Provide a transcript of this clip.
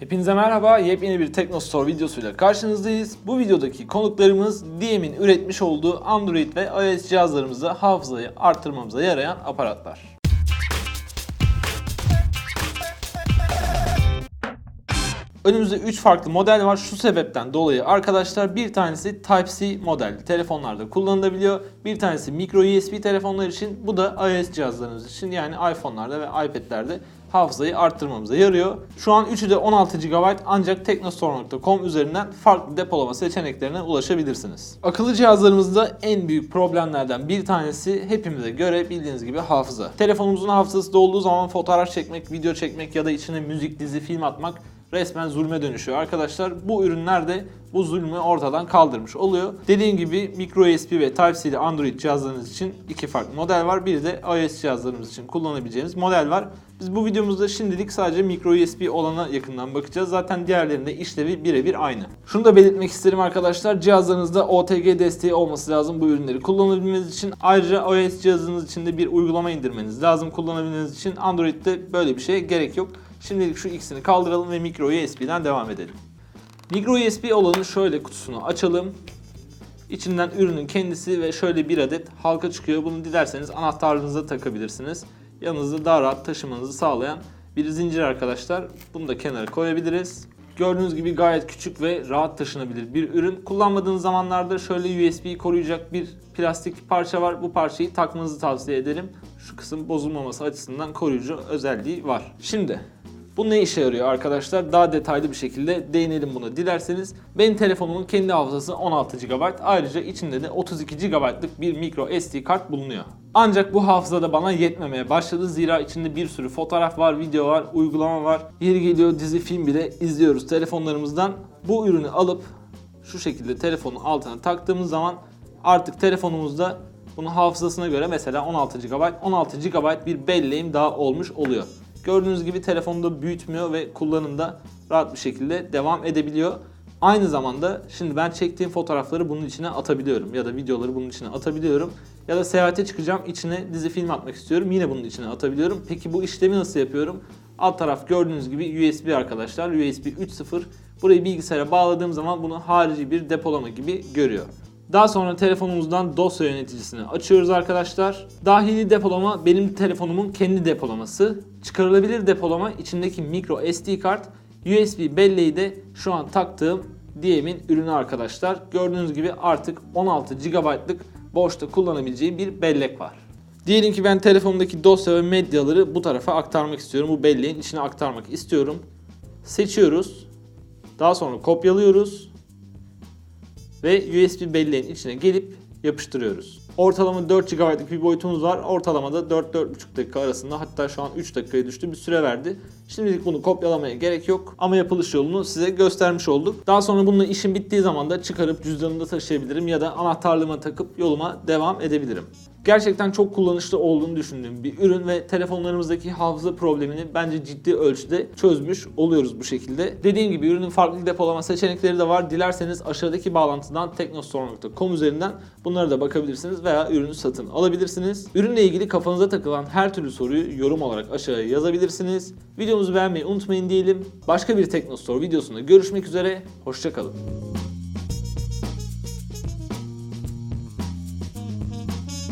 Hepinize merhaba. Yepyeni bir Teknostore videosuyla karşınızdayız. Bu videodaki konuklarımız Diem'in üretmiş olduğu Android ve iOS cihazlarımızda hafızayı arttırmamıza yarayan aparatlar. Önümüzde 3 farklı model var. Şu sebepten dolayı arkadaşlar bir tanesi Type-C model telefonlarda kullanılabiliyor. Bir tanesi micro USB telefonlar için. Bu da iOS cihazlarımız için yani iPhone'larda ve iPad'lerde hafızayı arttırmamıza yarıyor. Şu an üçü de 16 GB ancak teknostore.com üzerinden farklı depolama seçeneklerine ulaşabilirsiniz. Akıllı cihazlarımızda en büyük problemlerden bir tanesi hepimize göre bildiğiniz gibi hafıza. Telefonumuzun hafızası dolduğu zaman fotoğraf çekmek, video çekmek ya da içine müzik, dizi, film atmak resmen zulme dönüşüyor arkadaşlar. Bu ürünler de bu zulmü ortadan kaldırmış oluyor. Dediğim gibi micro USB ve Type-C'li Android cihazlarınız için iki farklı model var. Bir de iOS cihazlarımız için kullanabileceğiniz model var. Biz bu videomuzda şimdilik sadece micro USB olana yakından bakacağız. Zaten diğerlerinde işlevi birebir aynı. Şunu da belirtmek isterim arkadaşlar. Cihazlarınızda OTG desteği olması lazım bu ürünleri kullanabilmeniz için. Ayrıca iOS cihazınız için de bir uygulama indirmeniz lazım kullanabilmeniz için. Android'de böyle bir şeye gerek yok. Şimdilik şu ikisini kaldıralım ve micro USB'den devam edelim. Micro USB olanın şöyle kutusunu açalım. İçinden ürünün kendisi ve şöyle bir adet halka çıkıyor. Bunu dilerseniz anahtarlığınıza takabilirsiniz. Yanınızda daha rahat taşımanızı sağlayan bir zincir arkadaşlar. Bunu da kenara koyabiliriz. Gördüğünüz gibi gayet küçük ve rahat taşınabilir bir ürün. Kullanmadığınız zamanlarda şöyle USB'yi koruyacak bir plastik parça var. Bu parçayı takmanızı tavsiye ederim. Şu kısım bozulmaması açısından koruyucu özelliği var. Şimdi bu ne işe yarıyor arkadaşlar? Daha detaylı bir şekilde değinelim buna dilerseniz. Benim telefonumun kendi hafızası 16 GB. Ayrıca içinde de 32 GB'lık bir micro SD kart bulunuyor. Ancak bu hafızada bana yetmemeye başladı. Zira içinde bir sürü fotoğraf var, video var, uygulama var. Yeri geliyor dizi, film bile izliyoruz telefonlarımızdan. Bu ürünü alıp şu şekilde telefonun altına taktığımız zaman artık telefonumuzda bunun hafızasına göre mesela 16 GB, 16 GB bir belleğim daha olmuş oluyor. Gördüğünüz gibi telefonda büyütmüyor ve kullanımda rahat bir şekilde devam edebiliyor. Aynı zamanda şimdi ben çektiğim fotoğrafları bunun içine atabiliyorum ya da videoları bunun içine atabiliyorum. Ya da seyahate çıkacağım içine dizi film atmak istiyorum yine bunun içine atabiliyorum. Peki bu işlemi nasıl yapıyorum? Alt taraf gördüğünüz gibi USB arkadaşlar USB 3.0. Burayı bilgisayara bağladığım zaman bunu harici bir depolama gibi görüyor. Daha sonra telefonumuzdan dosya yöneticisini açıyoruz arkadaşlar. Dahili depolama benim telefonumun kendi depolaması. Çıkarılabilir depolama içindeki micro SD kart. USB belleği de şu an taktığım Diem'in ürünü arkadaşlar. Gördüğünüz gibi artık 16 GB'lık boşta kullanabileceğim bir bellek var. Diyelim ki ben telefonumdaki dosya ve medyaları bu tarafa aktarmak istiyorum. Bu belleğin içine aktarmak istiyorum. Seçiyoruz. Daha sonra kopyalıyoruz ve USB belleğin içine gelip yapıştırıyoruz. Ortalama 4 GB'lık bir boyutumuz var. Ortalamada 4-4,5 dakika arasında hatta şu an 3 dakikaya düştü bir süre verdi. Şimdilik bunu kopyalamaya gerek yok ama yapılış yolunu size göstermiş olduk. Daha sonra bununla işim bittiği zaman da çıkarıp cüzdanımda taşıyabilirim ya da anahtarlığıma takıp yoluma devam edebilirim. Gerçekten çok kullanışlı olduğunu düşündüğüm bir ürün ve telefonlarımızdaki hafıza problemini bence ciddi ölçüde çözmüş oluyoruz bu şekilde. Dediğim gibi ürünün farklı depolama seçenekleri de var. Dilerseniz aşağıdaki bağlantıdan teknostore.com üzerinden bunlara da bakabilirsiniz veya ürünü satın alabilirsiniz. Ürünle ilgili kafanıza takılan her türlü soruyu yorum olarak aşağıya yazabilirsiniz. Videomuzu beğenmeyi unutmayın diyelim. Başka bir Teknostore videosunda görüşmek üzere. Hoşçakalın.